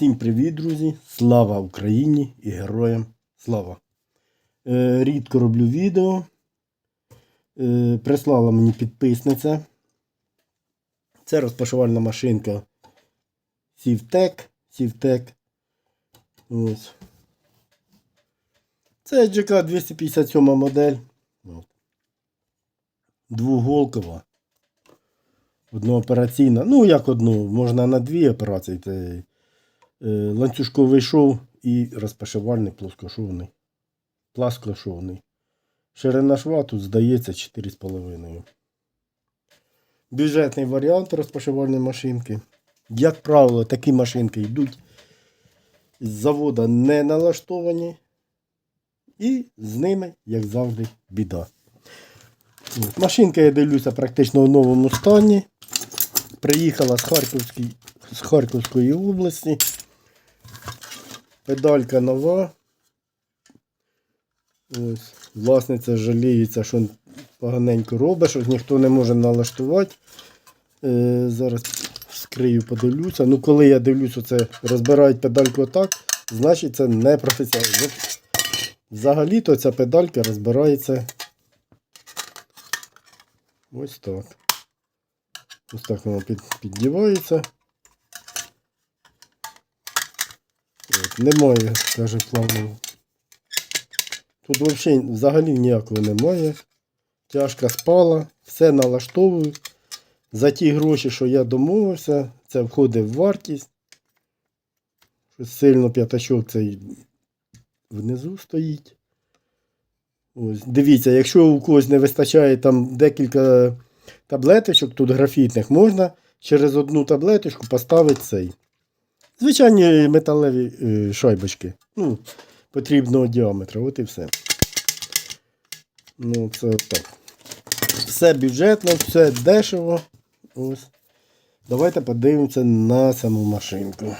Всім привіт, друзі! Слава Україні і героям слава! Е, рідко роблю відео. Е, прислала мені підписниця. Це розпашувальна машинка Сівтек. Сівтек. Ось. Це GK 257 модель. Двуголкова. Одноопераційна. Ну, як одну, можна на дві операції. Е, ланцюжковий шов і розпашивальний плоскошовний. Пласкошовний. Ширина шва тут здається 4,5. Бюджетний варіант розпашивальної машинки. Як правило, такі машинки йдуть з завода не налаштовані. І з ними, як завжди, біда. Машинка, я дивлюся, практично в новому стані. Приїхала з, з Харківської області. Педалька нова. Ось. Власниця жаліється, що поганенько робить, що ніхто не може налаштувати. Е, зараз вскрию, подивлюся. Ну, коли я дивлюся, це розбирають педальку отак, значить це не професіонал. Взагалі-то ця педалька розбирається ось так. Ось так воно під, піддівається. От, немає, каже, плавного. Тут взагалі, взагалі ніякого немає. Тяжка спала, все налаштовую. За ті гроші, що я домовився, це входить в вартість. Щось сильно п'ятачок цей внизу стоїть. Ось, дивіться, якщо у когось не вистачає там декілька таблеточок, тут графітних, можна через одну таблеточку поставити цей. Звичайні металеві е, шайбочки. Ну, потрібного діаметра. От і все. Ну, це так. Все бюджетно, все дешево. Ось. Давайте подивимося на саму машинку.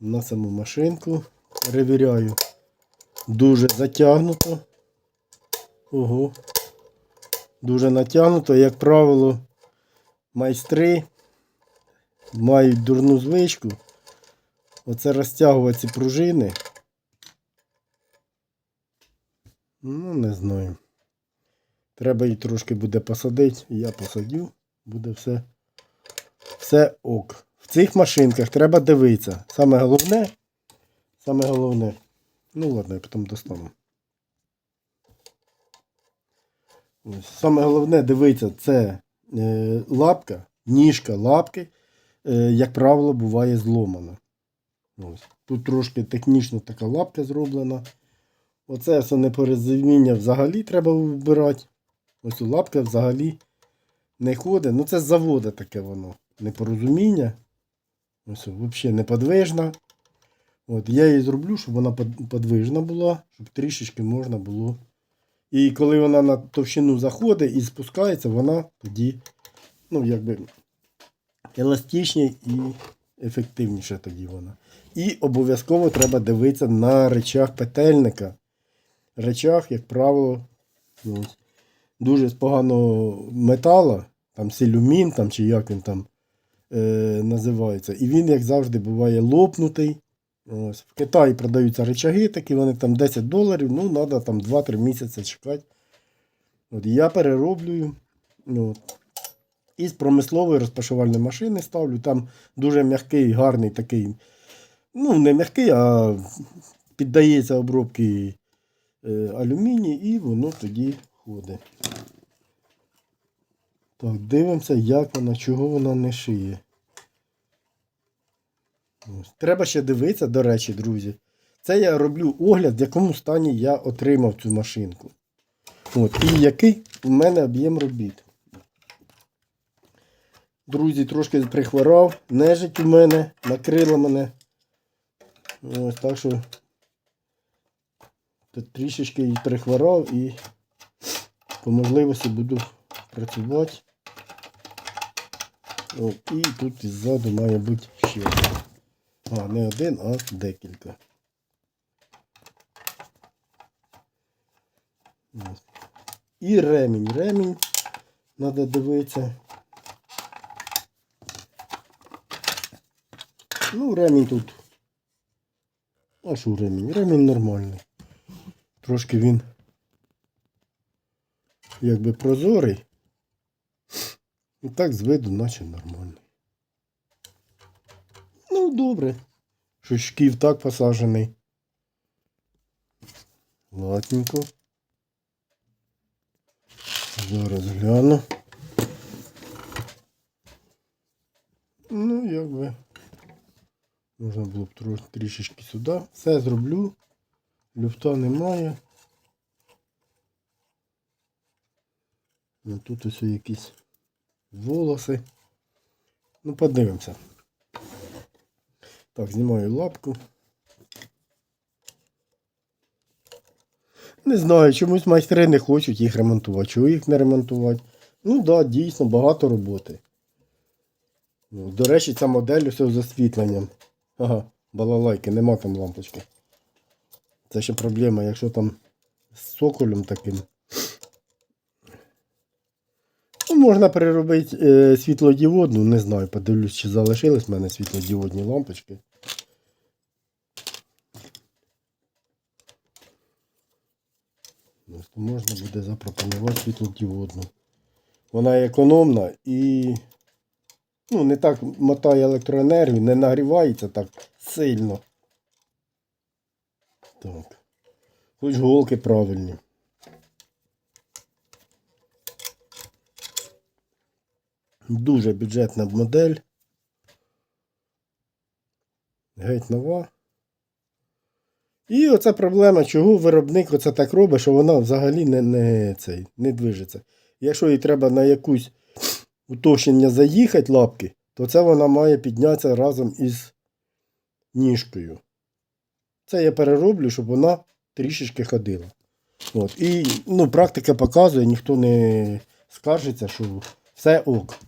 На саму машинку. Перевіряю. Дуже затягнуто. Ого. Дуже натягнуто. Як правило, майстри мають дурну звичку. Оце розтягувати ці пружини. Ну, не знаю. Треба її трошки буде посадити. Я посадю. Буде все. Все ок. В цих машинках треба дивитися. Саме головне. Саме головне. Ну ладно, я потім достану. Ось. Саме головне дивитися, це е, лапка, ніжка лапки, як правило, буває зломана. Ось. Тут трошки технічно така лапка зроблена. Оце все непорозуміння взагалі треба вбирати. Ось лапка взагалі не ходить. Ну це з заводу таке воно. Непорозуміння. Ось взагалі неподвижна. От, я її зроблю, щоб вона подвижна була, щоб трішечки можна було. І коли вона на товщину заходить і спускається, вона тоді, ну, якби еластичніше і ефективніше тоді вона. І обов'язково треба дивитися на речах петельника. Речах, як правило, ну, дуже поганого металу, там силюмін, там, чи як він там е, називається. І він, як завжди, буває лопнутий. Ось. В Китаї продаються речаги, такі вони там 10 доларів, ну, треба там 2-3 місяці чекати. От, я перероблюю. Ну, от. І з промислової розпашувальної машини ставлю. Там дуже м'який, гарний такий. Ну, не м'який, а піддається обробки е, алюміній, і воно тоді ходить. Так, дивимося, як вона, чого вона не шиє. Ось. Треба ще дивитися, до речі, друзі. Це я роблю огляд, в якому стані я отримав цю машинку. От, і який у мене об'єм робіт. Друзі, трошки прихворав, нежить у мене, накрила мене. Ось так що трішечки і прихворав і по можливості буду працювати. О, і тут ззаду має бути ще. А, не один, а декілька. І ремінь. Ремінь треба дивитися. Ну, ремінь тут. А що ремінь? Ремінь нормальний. Трошки він якби прозорий. І так з виду, наче нормальний. Ну, добре. Що шків так посаджений. Ладненько. Зараз гляну. Ну, якби. Можна було б трішечки сюди. Все зроблю. Люфта немає. Ну, тут ось якісь волоси. Ну, подивимося. Так, знімаю лапку. Не знаю, чомусь майстри не хочуть їх ремонтувати. Чого їх не ремонтувати? Ну так, да, дійсно, багато роботи. Ну, До речі, ця модель все з освітленням. Ага, балалайки, нема там лампочки. Це ще проблема, якщо там з соколем таким. Ну, можна переробити е, світлодіодну, не знаю, подивлюсь, чи залишились в мене світлодіодні лампочки. Можна буде запропонувати світлодіодну. Вона економна і ну, не так мотає електроенергію, не нагрівається так сильно. Так. Хоч голки правильні. Дуже бюджетна модель. Геть нова. І оця проблема, чого виробник оце так робить, що вона взагалі не, не, цей, не движеться. Якщо їй треба на якусь уточнення заїхати лапки, то це вона має піднятися разом із ніжкою. Це я перероблю, щоб вона трішечки ходила. От. І ну, практика показує, ніхто не скаржиться, що все ок.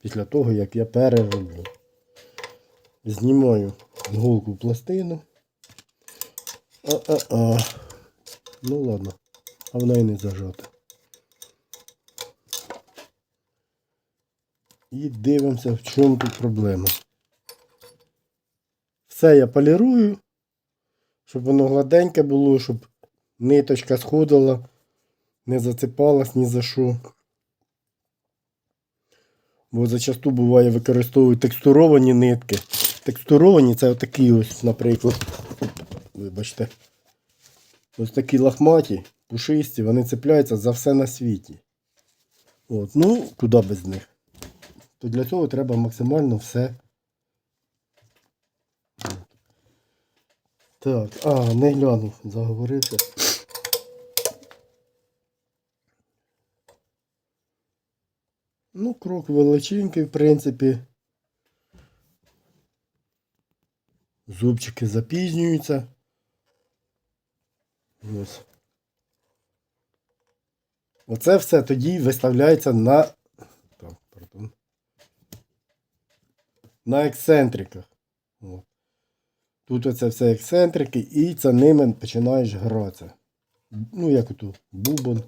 Після того, як я перероблю. Знімаю голку пластину. А-а-а. Ну ладно. А вона і не зажата. І дивимося, в чому тут проблема. Все я полірую, щоб воно гладеньке було, щоб ниточка сходила, не зацепалась ні за що. Бо зачасту буває використовують текстуровані нитки. Текстуровані це отакі ось, наприклад. Вибачте. Ось такі лахматі, пушисті, вони цепляються за все на світі. От, ну, куди без них. То для цього треба максимально все. Так, а, не глянув, заговорився. Ну, крок величинки, в принципі. Зубчики запізнюються. Ось. Оце все тоді виставляється на. Так, пардон. На ексцентриках. От. Тут оце все ексцентрики, і це ними починаєш гратися. Ну, як ото бубон.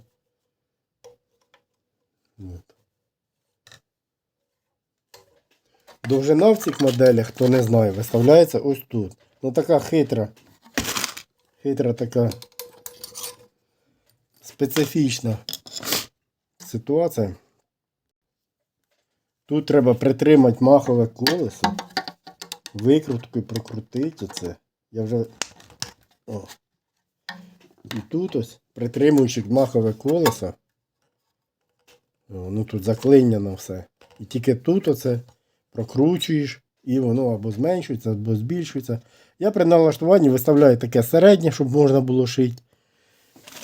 От. Довжина в цих моделях, хто не знає, виставляється ось тут. Ну така хитра. Хитра така специфічна ситуація. Тут треба притримати махове колесо, викруткою прокрутити це. Я вже. О. І тут ось, притримуючи махове колесо. Ну тут заклинено все. І тільки тут оце прокручуєш, і воно або зменшується, або збільшується. Я при налаштуванні виставляю таке середнє, щоб можна було шити.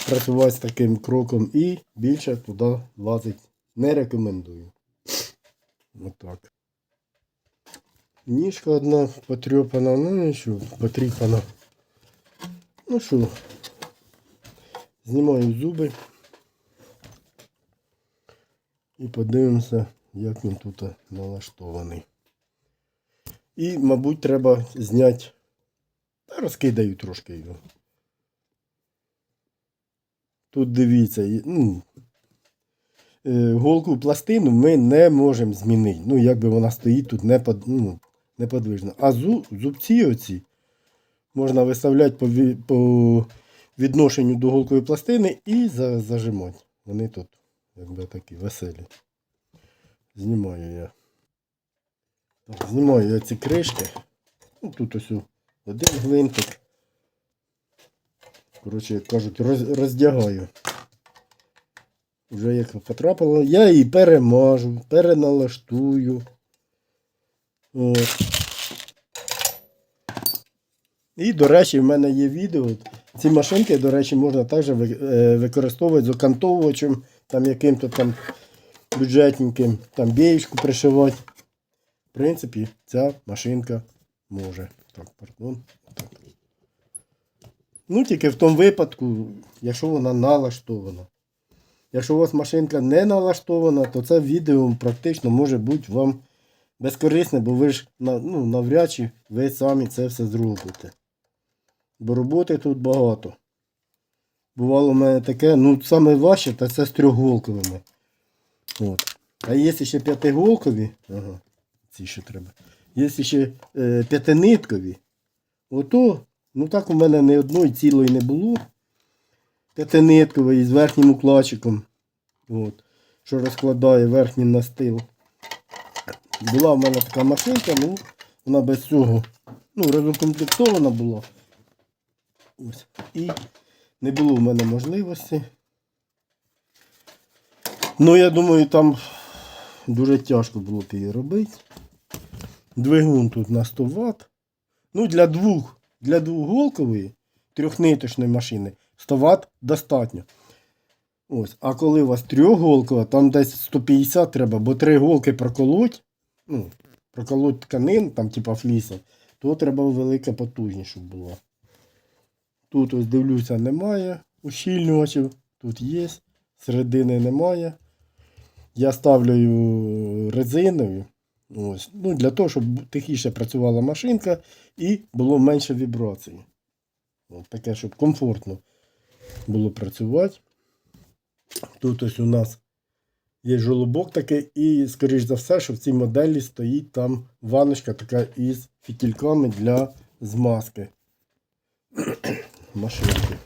Працювати з таким кроком і більше туди лазить не рекомендую. Отак. Ніжка одна потрьопана, ну нічого, потріпана. Ну що, знімаю зуби і подивимося, як він тут налаштований. І, мабуть, треба зняти. Та розкидаю трошки його. Тут дивіться, ну, голку пластину ми не можемо змінити. Ну, якби вона стоїть тут ну, неподвижно. А зу, зубці оці можна виставляти по, по відношенню до голкової пластини і за, зажимати. Вони тут якби такі веселі. Знімаю я. Так, знімаю я ці кришки. Ну, тут ось один гвинтик. Коротше, як кажуть, роз, роздягаю. Вже як потрапило, я її перемажу, переналаштую. От. І, до речі, в мене є відео. Ці машинки, до речі, можна також е, використовувати з окантовувачем, там яким-то там бюджетненьким, там бієчку пришивати. В принципі, ця машинка може. Так, пардон. Так. Ну, тільки в тому випадку, якщо вона налаштована. Якщо у вас машинка не налаштована, то це відео практично може бути вам безкорисне, бо ви ж ну, навряд чи ви самі це все зробите. Бо роботи тут багато. Бувало в мене таке, ну саме важче, та це з трьохголковими. От. А є ще п'ятиголкові, ага, ці ще треба. Є ще е, п'ятиниткові. Ото, ну так у мене ні одної цілої не було. П'ятиниткової з верхнім укладчиком. От, що розкладає верхній настил. Була в мене така машинка, ну, вона без цього ну, розукомплектована була. Ось. І не було в мене можливості. Ну, я думаю, там дуже тяжко було б її робити. Двигун тут на 100 Вт. Ну, для двох, для двохголкової трьохниточної машини 100 Вт достатньо. Ось. А коли у вас трьохголкова, там десь 150 треба, бо три голки проколоть, ну, проколоть тканин, там, типа фліса, то треба велика потужність, щоб була. Тут ось дивлюся, немає ущільнювачів. Тут є, середини немає. Я ставлю резинові. Ось. Ну, для того, щоб тихіше працювала машинка і було менше вібрацій. Таке, щоб комфортно було працювати. Тут ось у нас є жолобок такий, і, скоріш за все, що в цій моделі стоїть там ванночка така із фітільками для змазки машинки.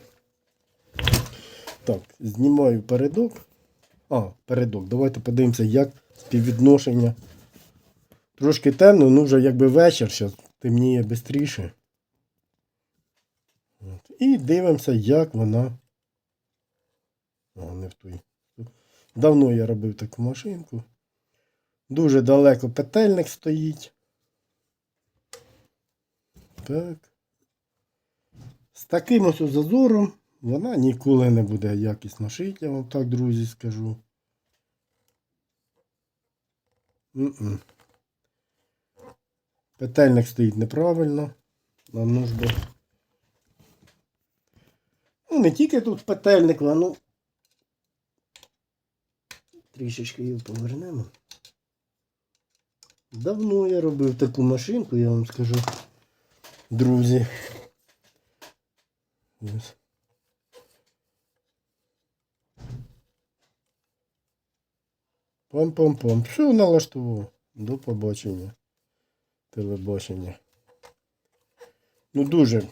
Так, знімаю передок. А, передок. Давайте подивимося, як співвідношення. Трошки темно, ну вже якби вечір, зараз темніє швидше. І дивимося, як вона. А, не в той. Давно я робив таку машинку. Дуже далеко петельник стоїть. Так. З таким ось зазором вона ніколи не буде якісно шити, я вам так, друзі, скажу. М-м. Петельник стоїть неправильно. Нам нужно. Ну, не тільки тут петельник, а ну. Трішечки його повернемо. Давно я робив таку машинку, я вам скажу, друзі. Ось. Пам-пам-пам. Все налаштував. До побачення. Телебачення. Ну дуже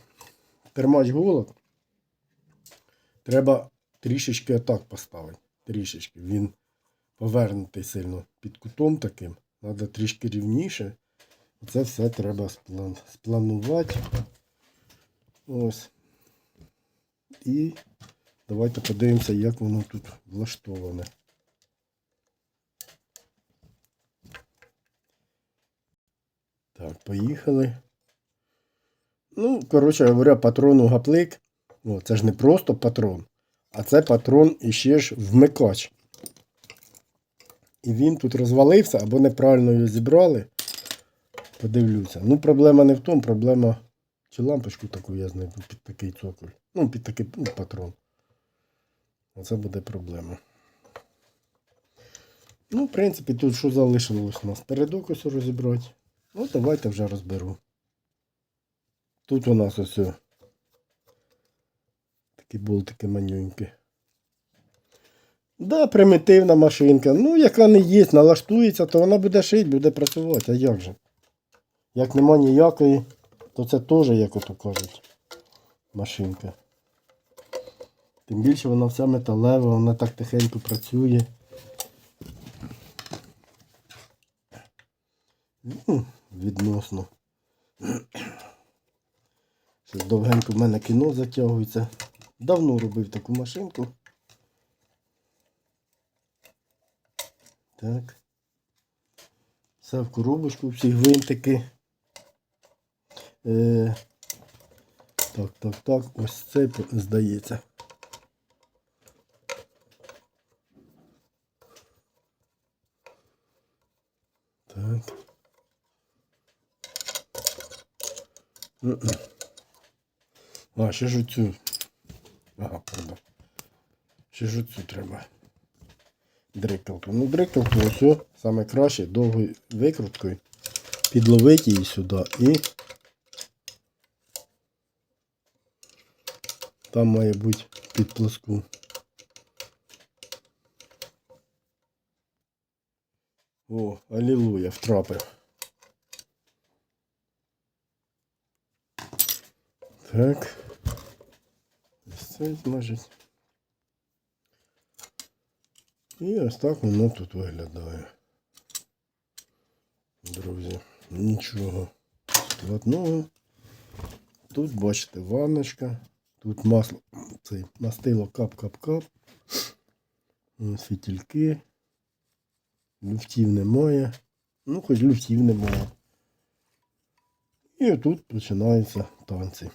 термач голод. Треба трішечки отак поставити. Трішечки. Він повернутий сильно під кутом таким. Треба трішки рівніше. Це все треба сплан... спланувати. Ось. І давайте подивимося, як воно тут влаштоване. Так, поїхали. Ну, коротше говоря, патрону гаплик. О, це ж не просто патрон, а це патрон іще ж вмикач. І він тут розвалився або неправильно його зібрали. Подивлюся. Ну, проблема не в тому, проблема. Чи лампочку таку я знайду під такий цоколь. Ну, під такий ну, патрон. Оце буде проблема. Ну, в принципі, тут що залишилось у нас? Передок розібрати. Ну, давайте вже розберу. Тут у нас ось о, такі болтики манюнькі. Да, примітивна машинка. Ну, яка не є, налаштується, то вона буде шити, буде працювати. А як же? Як нема ніякої, то це теж, як ото кажуть, машинка. Тим більше вона вся металева, вона так тихенько працює. Ну, відносно. Довгенько в мене кіно затягується. Давно робив таку машинку. Так. Все в коробочку, всі гвинтики. Е, так, так, так, ось це здається. Так. А, ще ж оцю. Ага, правда. Ще ж оцю треба. Дрикалку. Ну, дрикалку ось саме краще довгою викруткою. Підловити її сюди і там має бути під плоску. О, алілуя, втрапив. Так. Ось це. І ось так воно тут виглядає. Друзі, нічого складного. Тут бачите ванночка. Тут масло, це мастило кап-кап-кап. Фітільки. Люфтів немає. Ну, хоч люфтів немає. І отут починаються танці.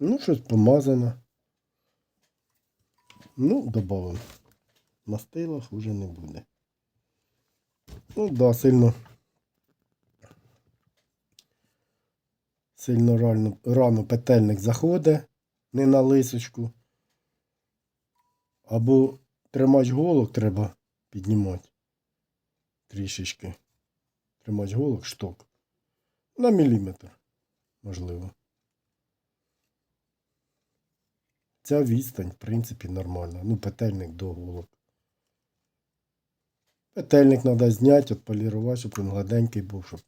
Ну, щось помазано. Ну, добавимо. Мастила хуже не буде. Ну, да, сильно. Сильно рано, рано петельник заходить, не на лисочку. Або тримач голок треба піднімати. Трішечки. Тримач голок шток. На міліметр, можливо. Ця відстань, в принципі, нормальна. Ну, петельник до голок. Петельник треба зняти, отполірувати, щоб він гладенький був. Щоб...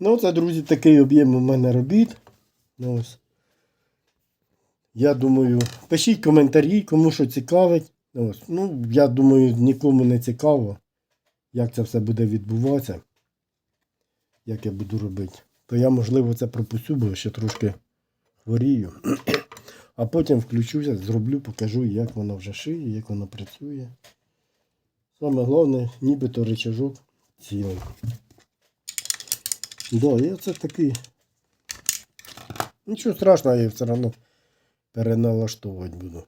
Ну, це, друзі, такий об'єм у мене робіт. Ну, ось. Я думаю, пишіть коментарі, кому що цікавить. Ось. Ну, я думаю, нікому не цікаво, як це все буде відбуватися. Як я буду робити. То я, можливо, це пропустю, бо ще трошки хворію. А потім включуся, зроблю, покажу, як воно вже шиє, як воно працює. Саме головне, нібито рычажок цілий. Да, і це такий. Нічого страшного, я все одно переналаштовувати буду.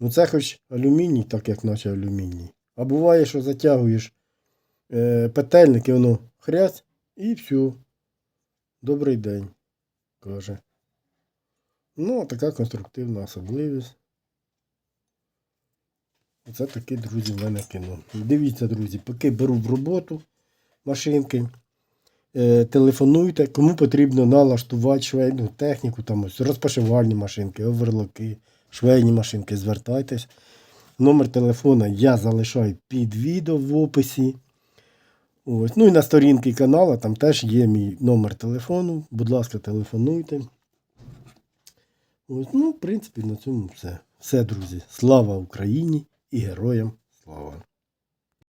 Ну це хоч алюміній, так як наче алюміній. А буває, що затягуєш е, петельник і воно хрясь і все. Добрий день, каже. Ну, така конструктивна особливість. Оце таке, друзі, в мене кіно. Дивіться, друзі, поки беру в роботу машинки, е, телефонуйте, кому потрібно налаштувати швейну техніку, там ось розпашивальні машинки, оверлоки, швейні машинки, звертайтесь. Номер телефона я залишаю під відео в описі. Ось. Ну і на сторінці каналу там теж є мій номер телефону. Будь ласка, телефонуйте. Ось, ну, в принципі, на цьому все. Все, друзі. Слава Україні і героям слава!